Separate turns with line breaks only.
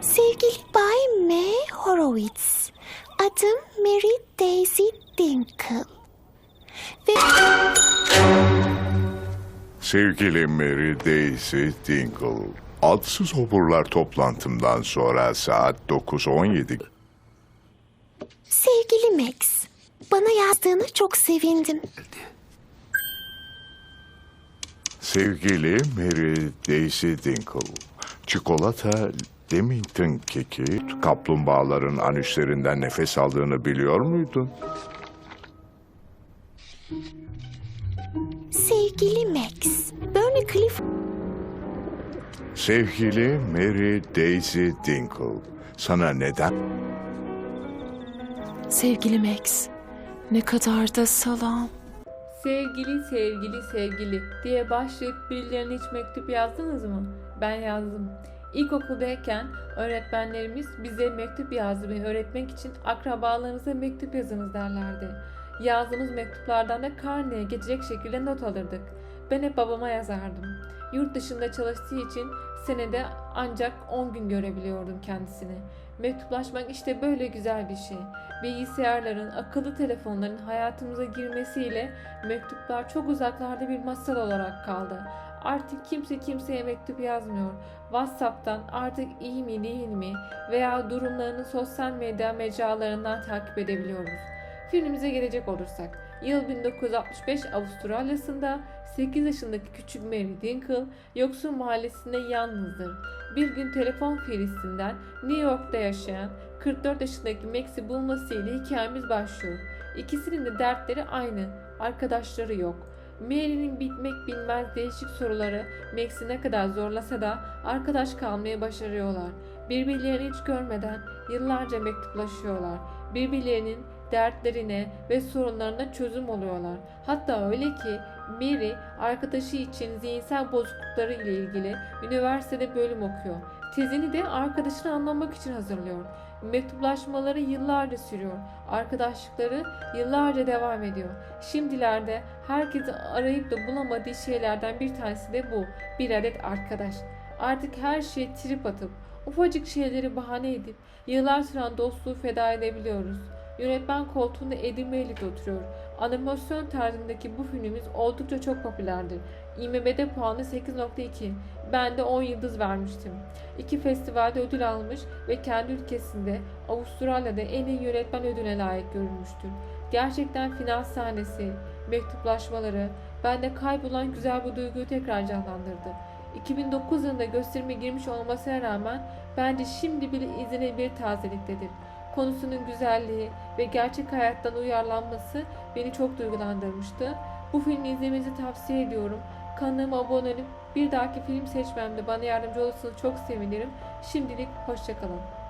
Sevgili Bay M. Horowitz, adım Mary Daisy Dinkle. Ve
Sevgili Mary Daisy Dingle, adsız oburlar toplantımdan sonra saat 9.17
sevgili Max, bana yazdığını çok sevindim.
Sevgili Mary Daisy Dinkle, çikolata Lemington keki kaplumbağaların anüslerinden nefes aldığını biliyor muydun?
Sevgili Max, Bernie Cliff
Sevgili Mary Daisy Dinkle, sana neden
Sevgili Max, ne kadar da salam.
Sevgili sevgili sevgili diye başlayıp birilerine hiç mektup yazdınız mı? Ben yazdım. İlkokuldayken öğretmenlerimiz bize mektup yazmayı öğretmek için akrabalarınıza mektup yazınız derlerdi. Yazdığımız mektuplardan da karneye geçecek şekilde not alırdık. Ben hep babama yazardım. Yurt dışında çalıştığı için senede ancak 10 gün görebiliyordum kendisini. Mektuplaşmak işte böyle güzel bir şey. Bilgisayarların, akıllı telefonların hayatımıza girmesiyle mektuplar çok uzaklarda bir masal olarak kaldı. Artık kimse kimseye mektup yazmıyor. WhatsApp'tan artık iyi mi değil mi veya durumlarını sosyal medya mecralarından takip edebiliyoruz. Filmimize gelecek olursak, yıl 1965 Avustralya'sında 8 yaşındaki küçük Mary Dinkle yoksul mahallesinde yalnızdır. Bir gün telefon filisinden New York'ta yaşayan 44 yaşındaki Max'i bulmasıyla hikayemiz başlıyor. İkisinin de dertleri aynı, arkadaşları yok. Mary'nin bitmek bilmez değişik soruları Max'i ne kadar zorlasa da arkadaş kalmaya başarıyorlar. Birbirlerini hiç görmeden yıllarca mektuplaşıyorlar. Birbirlerinin dertlerine ve sorunlarına çözüm oluyorlar. Hatta öyle ki Mary arkadaşı için zihinsel bozuklukları ile ilgili üniversitede bölüm okuyor. Tezini de arkadaşını anlamak için hazırlıyor. Mektuplaşmaları yıllarca sürüyor. Arkadaşlıkları yıllarca devam ediyor. Şimdilerde herkesi arayıp da bulamadığı şeylerden bir tanesi de bu. Bir adet arkadaş. Artık her şeye trip atıp ufacık şeyleri bahane edip yıllar süren dostluğu feda edebiliyoruz. Yönetmen koltuğunda Malick oturuyor. Animasyon tarzındaki bu filmimiz oldukça çok popülerdir. IMDb'de puanı 8.2. Ben de 10 yıldız vermiştim. İki festivalde ödül almış ve kendi ülkesinde Avustralya'da en iyi yönetmen ödülüne layık görülmüştür. Gerçekten final sahnesi, mektuplaşmaları, bende kaybolan güzel bu duyguyu tekrar canlandırdı. 2009 yılında gösterime girmiş olmasına rağmen bence şimdi bile izlenebilir tazeliktedir. Konusunun güzelliği ve gerçek hayattan uyarlanması beni çok duygulandırmıştı. Bu filmi izlemenizi tavsiye ediyorum. Kanalıma abone olup bir dahaki film seçmemde bana yardımcı olursanız çok sevinirim. Şimdilik hoşçakalın.